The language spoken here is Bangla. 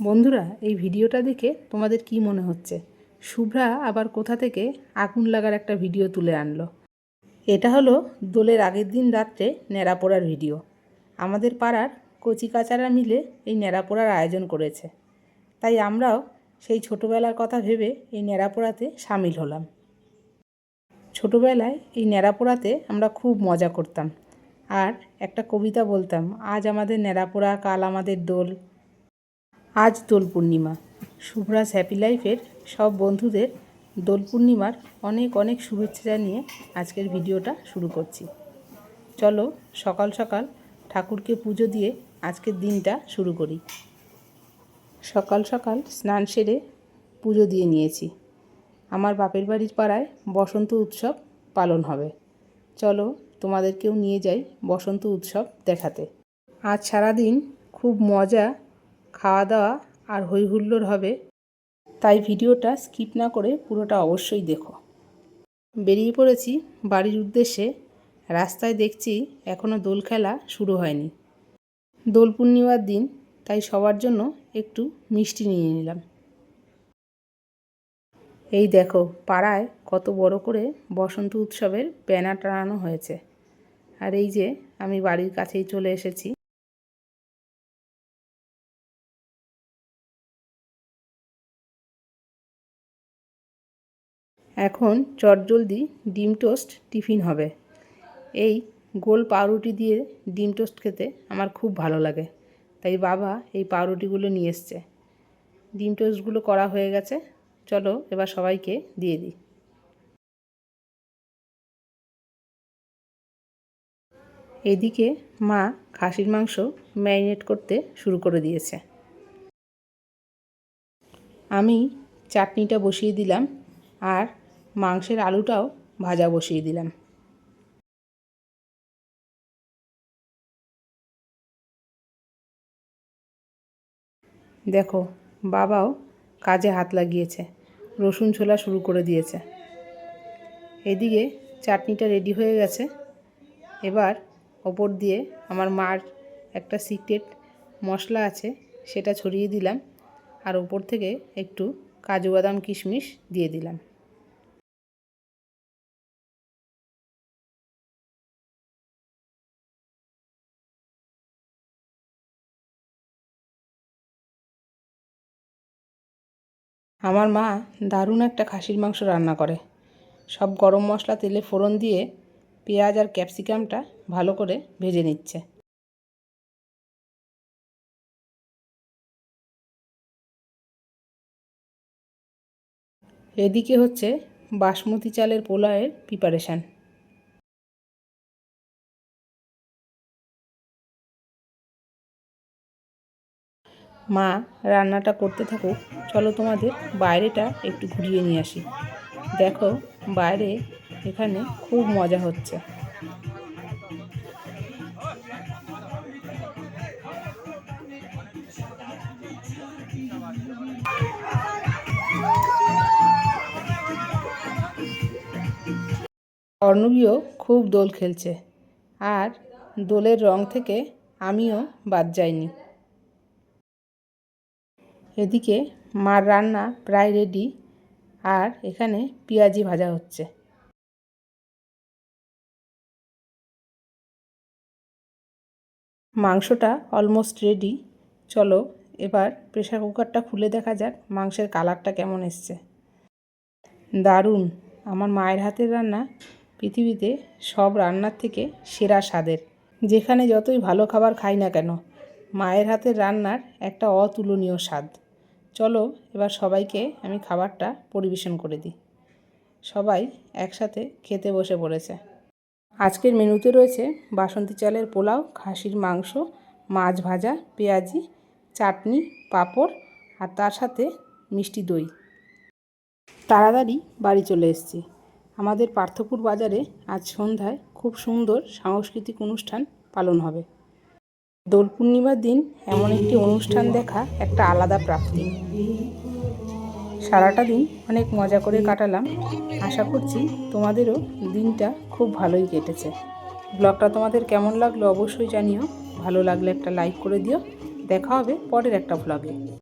বন্ধুরা, এই ভিডিওটা দেখে তোমাদের কি মনে হচ্ছে? শুভ্রা আবার কোথা থেকে আগুন লাগার একটা ভিডিও তুলে আনলো? এটা হলো দোলের আগের দিন রাত্রে ন্যাড়া পোড়ার ভিডিও। আমাদের পাড়ার কচি কাচারা মিলে এই ন্যাড়া পোড়ার আয়োজন করেছে। তাই আমরাও সেই ছোটোবেলার কথা ভেবে এই ন্যাড়া পোড়াতে সামিল হলাম। ছোটোবেলায় এই ন্যাড়া পোড়াতে আমরা খুব মজা করতাম। আর একটা কবিতা বলতাম, আজ আমাদের ন্যাড়া পোড়া কাল আমাদের দোল। আজ দোল পূর্ণিমা। শুভ্রাস হ্যাপি লাইফের সব বন্ধুদের দোল পূর্ণিমার অনেক অনেক শুভেচ্ছা জানিয়ে আজকের ভিডিওটা শুরু করছি। চলো সকাল সকাল ঠাকুরকে পুজো দিয়ে আজকের দিনটা শুরু করি। সকাল সকাল স্নান সেরে পুজো দিয়ে নিয়েছি। আমার বাপের বাড়ির পাড়ায় বসন্ত উৎসব পালন হবে। চলো তোমাদেরকেও নিয়ে যাই বসন্ত উৎসব দেখাতে। আজ সারাদিন খুব মজা খাওয়া দাওয়া আর হই হুল্লোড় হবে, তাই ভিডিওটা স্কিপ না করে পুরোটা অবশ্যই দেখো। বেরিয়ে পড়েছি বাড়ির উদ্দেশ্যে, রাস্তায় দেখছি এখনও দোল খেলা শুরু হয়নি। দোল পূর্ণিমার দিন, তাই সবার জন্য একটু মিষ্টি নিয়ে নিলাম। এই দেখো, পাড়ায় কত বড় করে বসন্ত উৎসবের ব্যানার টানানো হয়েছে। আর এই যে আমি বাড়ির কাছেই চলে এসেছি। এখন চটজলদি ডিম টোস্ট টিফিন হবে। এই গোল পাউরুটি দিয়ে ডিম টোস্ট খেতে আমার খুব ভালো লাগে। তাই বাবা এই পাউরুটিগুলো নিয়ে এসছে। ডিম টোস্টগুলো করা হয়ে গেছে। চলো এবার সবাইকে দিয়ে দিই। এদিকে মা খাসির মাংস ম্যারিনেট করতে শুরু করে দিয়েছে। আমি চাটনিটা বসিয়ে দিলাম আর মাংসের আলুটাও ভাজা বসিয়ে দিলাম। দেখো, বাবাও কাজে হাত লাগিয়েছে, রসুন ছোলা শুরু করে দিয়েছে। এদিকে চাটনিটা রেডি হয়ে গেছে। এবার ওপর দিয়ে আমার মার একটা সিক্রেট মশলা আছে, সেটা ছড়িয়ে দিলাম। আর ওপর থেকে একটু কাজু বাদাম কিশমিশ দিয়ে দিলাম। আমার মা দারুণ একটা খাসির মাংস রান্না করে। সব গরম মশলা, তেলে ফোড়ন দিয়ে পেঁয়াজ আর ক্যাপসিকামটা ভালো করে ভেজে নিচ্ছে। এদিকে হচ্ছে বাসমতি চালের পোলায়ের প্রিপারেশান মা রান্নাটা করতে থাকুক, চলো তোমাদের বাইরেটা একটু ঘুরিয়ে নিয়ে আসি। দেখো বাইরে এখানে খুব মজা হচ্ছে। অর্ণবীও খুব দোল খেলছে। আর দোলের রং থেকে আমিও বাদ যাইনি। এদিকে মার রান্না প্রায় রেডি আর এখানে পেঁয়াজি ভাজা হচ্ছে। মাংসটা অলমোস্ট রেডি চলো এবার প্রেশার কুকারটা খুলে দেখা যাক মাংসের কালারটা কেমন এসছে। দারুণ! আমার মায়ের হাতের রান্না পৃথিবীতে সব রান্নার থেকে সেরা স্বাদের। যেখানে যতই ভালো খাবার খাই না কেন, মায়ের হাতের রান্নার একটা অতুলনীয় স্বাদ। চলো, এবার সবাইকে আমি খাবারটা পরিবেশন করে দিই। সবাই একসাথে খেতে বসে পড়েছে। আজকের মেনুতে রয়েছে বাসন্তী চালের পোলাও, খাসির মাংস, মাছ ভাজা, পেঁয়াজি, চাটনি, পাঁপড় আর তার সাথে মিষ্টি দই। তাড়াতাড়ি বাড়ি চলে এসেছি। আমাদের পার্থপুর বাজারে আজ সন্ধ্যায় খুব সুন্দর সাংস্কৃতিক অনুষ্ঠান পালন হবে। দোল পূর্ণিমার দিন এমন একটি অনুষ্ঠান দেখা, একটা আলাদা প্রাপ্তি। সারাটা দিন অনেক মজা করে কাটালাম। আশা করছি তোমাদেরও দিনটা খুব ভালোই কেটেছে। ব্লগটা তোমাদের কেমন লাগল অবশ্যই জানিও। ভালো লাগলে একটা লাইক করে দিও। দেখা হবে পরের একটা ব্লগে।